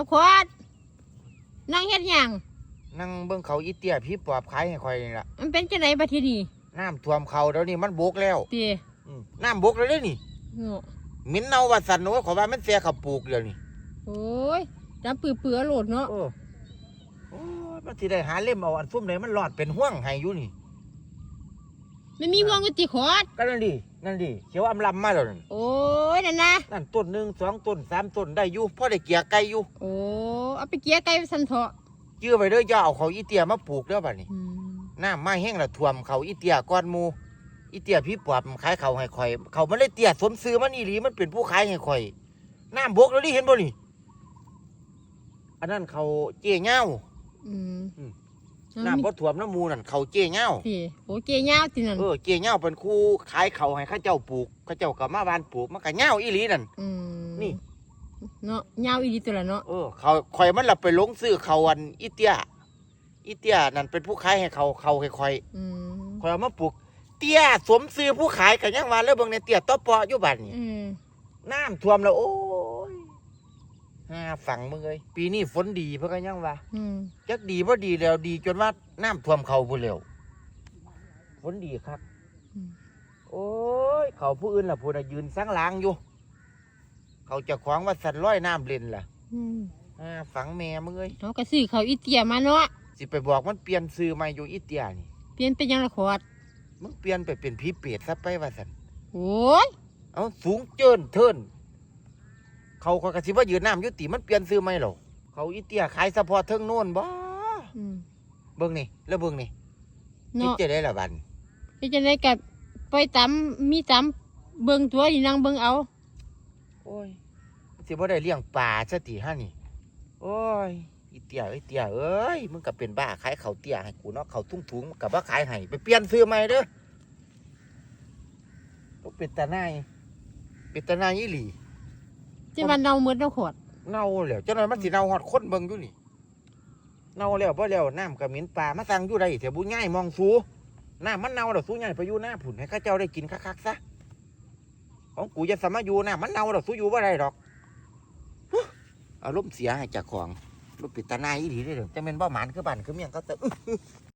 เอาขวดนั่งเฮ็ดหยังนั่งเบิ่งเขาอีเตี้ยพี่ปอบขายให้ข่อยนี่ล่ะมันเป็นจังไดบัดทีนี้น้ำท่วมเขาเดี๋ยวนี้มันบกแล้วติอืมน้ำบกแล้วเด้นี่เนาะเหม็นเน่าว่าสันโอ้ยขอยว่ามันเสียขับปลูกเดี๋ยวนี้โอ้ยจำปือเปือๆโหลดเนาะโอ้โอ้ยมันสิได้หาเล่มเอาอันซุ่มไหนมันรอดเป็นห่วงให้อยู่นี่ไม่มีห่วงกุฏิขวดก็นั่นดิ นั่นดิเขียวอำลำมาแล้วนั่นโอ้ยนั่นนะนั่นต้นหนึ่งสองต้นสามต้นได้อยู่พ่อได้เกลียไก่อยู่โอ้เอาไปเกียไก่สันเถาะเชื่อไปเด้ออย่าเอาเขาอีเตี้ยมาปลูกเด้อบัดนี้อืมน้ำมาแห้งและท่วมเขาอีเตี้ยก้อนหมูอีเตี้ยพี่ปอบมันขายเขาให้ข่อย เขามันเลยเตี้ยสมซื้อมันอีหลีมันเป็นผู้ขายให้ข่อยน้ำบกแล้วนี่เห็นบ่นี่อันนั้นเขาเจ๊เง่าอืมอืมเอา น้ำบ่ท่วมน้ำหมูนั่นเขาเจ๊เง่าติโอ้เกียยาวตินั่นเออเจ๊เง่าเป็นครูขายเขาให้เข้าเจ้าปลูกเข้าเจ้ากับมาบานปลูกมันก็เง่าอีหลีนั่นอืมนี่ เนาะยาวอีดีตัวละเนาะเออเขาข่อยมันหลับไปหลงซื้อเขาอันอีเตี้ยอีเตี้ยนั่นเป็นผู้ขายให้เขาเขาให้ข่อยอืมข่อยเอามาปลูกเตี้ยสมซื้อผู้ขายกันยังว่าแล้วเบิ่งในเตี้ยต่อปออยู่บัดนี้อืมน้ำท่วมแล้วโอ้ย ห้าฝั่งมึงเลยปีนี้ฝนดีเพื่อกันยังว่าอืมจักดีว่าดีแล้วดีจนว่าน้ำท่วมเขาพูนเร็วฝนดีครับ อืมโอ้ย เขาผู้อื่นล่ะพูนน่ะยืนสังหลางอยู่ เขาจะขวางว่าสันร้อยน้ำเล่นล่ะอืมห้าฝังแม่มึงเอ้ยเขาก็ซื้อเขาวอีเตียมาเนาะสิไปบอกมันเปลี่ยนซื้อใหม่อยู่อีเตียนี่เปลี่ยนเป็นหยังละขวดมึงเปลี่ยนไปเป็นผีเปรตซะไปว่าสันโอ้ยเอาสูงเจินเทิน เขาก็กระสิว่ายืนน้ำอยุติมันเปลี่ยนซื้อไหมหรอเขาอีเตียขายสะพอเทิงโน่นบ่อืมเบิ่งนี่แล้วเบิ่งนี่คิดเนาะจะได้ละบันเป็นจังไดกับไปตำมีตำเบิ่งตัวอีนางเบิ่งเอาโอ้ยสิบ่ได้เลี้ยงปลาซะติฮะนี่โอ้ยอีเตียเอ้ยเตียเอ้ยมึงก็เป็นบ้าขายเขาวเตียให้กูเนาะเขาวทุ่งถุงๆกับว่าขายให้ไปเปลี่ยนซื้อใหม่เด้อต้องเป็นตาหนายเป็นตาหนายอีหลี ที่มันเน่าหมดเน่าขวดเน่าแล้วจังนั้นมันสิเน่าฮอดคนเบิ่งอยู่นี่เน่าแล้วบ่แล้วน้ำก็เหม็นปลามาสั่งอยู่ได้เถอะบุญง่ายมองสูน้ำมันเน่าแล้วสูง่ายไปอยู่หน้าผุนให้ข้าเจ้าได้กินคักๆซะของกูจะสามารถอยู่น้ำมันเน่าแล้วสูอยู่บ่ได้ดอกอารมณ์เสียให้จากของรูปปิดตาหนายอีหลีได้อเด้อจังแม่นบ่หมานคือบ้านคือเมียงเขาแต่